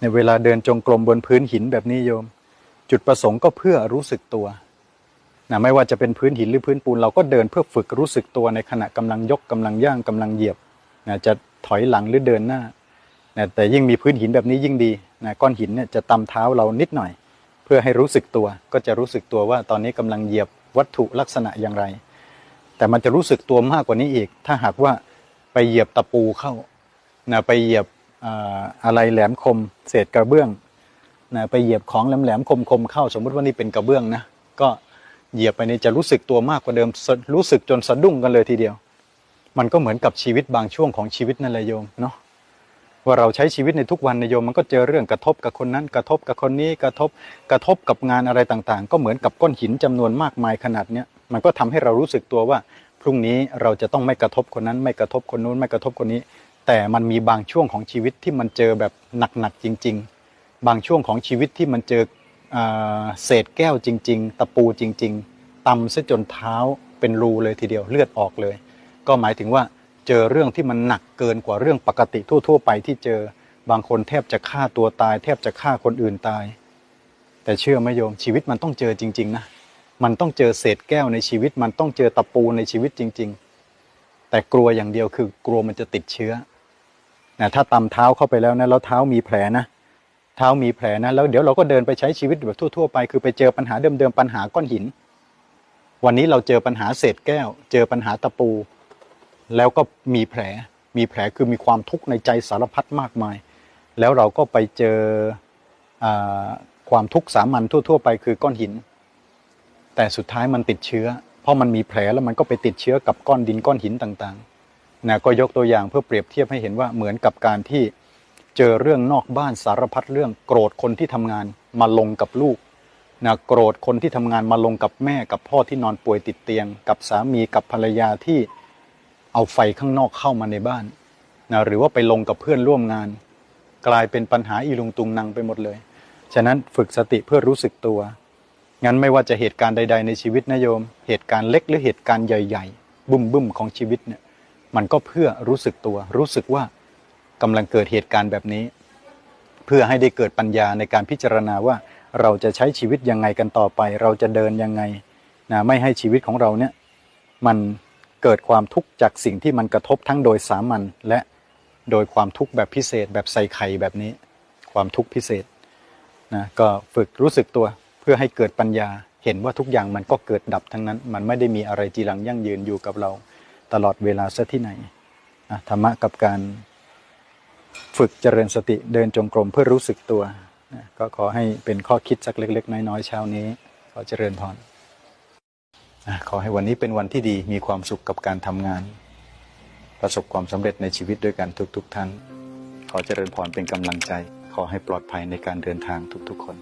ในเวลาเดินจงกรมบนพื้นหินแบบนี้โยม จุดประสงค์ก็เพื่อรู้สึกตัวนะไม่ว่าจะเป็นพื้นหินหรือพื้นปูนเราก็เดินเพื่อฝึกรู้สึกตัวในขณะกำลังยกกำลังย่างกำลังเหยียบนะจะถอยหลังหรือเดินหน้านะแต่ยิ่งมีพื้นหินแบบนี้ยิ่งดีนะก้อนหินเนี่ยจะตำเท้าเรานิดหน่อย เพื่อให้รู้สึกตัว ก็จะรู้สึกตัวว่าตอนนี้กำลังเหยียบวัตถุลักษณะอย่างไร แต่มันจะรู้สึกตัวมากกว่านี้อีก ถ้าหากว่าไปเหยียบตะปูเข้านะไปเหยียบ อะไรแหลมคม เศษกระเบื้องนะไปเหยียบของแหลมๆคมๆเข้าสมมุติว่านี่เป็นกระเบื้องนะก็เหยียบไปนี่จะรู้สึกตัวมากกว่าเดิมรู้สึกจนสะดุ้งกันเลยทีเดียว มันก็เหมือนกับชีวิตบางช่วงของชีวิตนั่นแหละโยมเนาะว่าเราใช้ชีวิตในทุกวันในโยมมันก็เจอเรื่องกระทบกับคนนั้น กระทบกับคนนี้กระทบกระทบกับงานอะไรต่างๆ ก็เหมือนกับก้อนหินจำนวนมากมายขนาดเนี้ยมันก็ทำให้เรารู้สึกตัวว่า พรุ่งนี้เราจะต้องไม่กระทบคนนั้น ไม่กระทบคนนู้นไม่กระทบคนนี้ แต่มันมีบางช่วงของชีวิตที่มันเจอแบบหนักๆจริง ๆ บางช่วงของชีวิตที่มันเจอเศษแก้วจริง ๆ ตะปูจริง ๆตำซะจนเท้าเป็นรูเลยทีเดียวเลือดออกเลย ก็หมายถึงว่าเจอเรื่องที่มันหนักเกินกว่าเรื่องปกติทั่ว ๆ ไปที่เจอบางคนแทบจะฆ่าตัวตาย แทบจะฆ่าคนอื่นตาย แต่เชื่อไหมโยมชีวิตมันต้องเจอจริง ๆ นะ มันต้องเจอเศษแก้วในชีวิต มันต้องเจอตะปูในชีวิตจริง ๆ แต่กลัวอย่างเดียวคือกลัวมันจะติดเชื้อ นะถ้าตำเท้าเข้าไปแล้วนะแล้วเท้ามีแผลนะเท้ามีแผลนะแล้วเดี๋ยวเราก็เดินไปใช้ชีวิตแบบทั่วๆไปคือไปเจอปัญหาเดิมๆปัญหาก้อนหิน วันนี้เราเจอปัญหาเศษแก้ว เจอปัญหาตะปู แล้วก็มีแผลมีแผลคือมีความทุกข์ในใจสารพัดมากมาย แล้วเราก็ไปเจออความทุกข์สามัญทั่ว ๆ ไปคือก้อนหิน แต่สุดท้ายมันติดเชื้อ เพราะมันมีแผลแล้วมันก็ไปติดเชื้อกับก้อนดินก้อนหินต่างๆ นะก็ยกตัวอย่างเพื่อเปรียบเทียบให้เห็นว่าเหมือนกับการที่เจอเรื่องนอกบ้านสารพัดเรื่องโกรธคนที่ทำงานมาลงกับลูกนะโกรธคนที่ทำงานมาลงกับแม่กับพ่อที่นอนป่วยติดเตียง กับสามีกับภรรยาที่เอาไฟข้างนอกเข้ามาในบ้านนะหรือว่าไปลงกับเพื่อนร่วมงาน กลายเป็นปัญหาอีลุงตุงนังไปหมดเลย ฉะนั้นฝึกสติเพื่อรู้สึกตัว งั้นไม่ว่าจะเหตุการณ์ใด ๆ ในชีวิตนะโยม เหตุการณ์เล็กหรือเหตุการณ์ใหญ่ ๆ บุ้มบุ้มๆของชีวิตเนี่ย มันก็เพื่อรู้สึกตัว รู้สึกว่ากำลังเกิดเหตุการณ์แบบนี้ เพื่อให้ได้เกิดปัญญาในการพิจารณาว่าเราจะใช้ชีวิตยังไงกันต่อไป เราจะเดินยังไงนะไม่ให้ชีวิตของเราเนี่ยมันเกิดความทุกข์จากสิ่งที่มันกระทบทั้งโดยสามัญและโดยความทุกข์แบบพิเศษ แบบใส่ไข่แบบนี้ ความทุกข์พิเศษนะก็ฝึกรู้สึกตัวเพื่อให้เกิดปัญญาเห็นว่าทุกอย่างมันก็เกิดดับทั้งนั้น มันไม่ได้มีอะไรจีรังยั่งยืนอยู่กับเรา ตลอดเวลาซะที่ไหนนะธรรมะกับการฝึกเจริญสติเดินจงกรมเพื่อรู้สึกตัวนะก็ขอให้เป็นข้อคิดสักเล็ก ๆ น้อยๆเช้านี้ ขอเจริญพรอะขอให้วันนี้เป็นวันที่ดีมีความสุขกับการทำงาน ประสบความสำเร็จในชีวิตด้วยกันทุก ๆ ท่าน ขอเจริญพรเป็นกำลังใจ ขอให้ปลอดภัยในการเดินทางทุก ๆ คน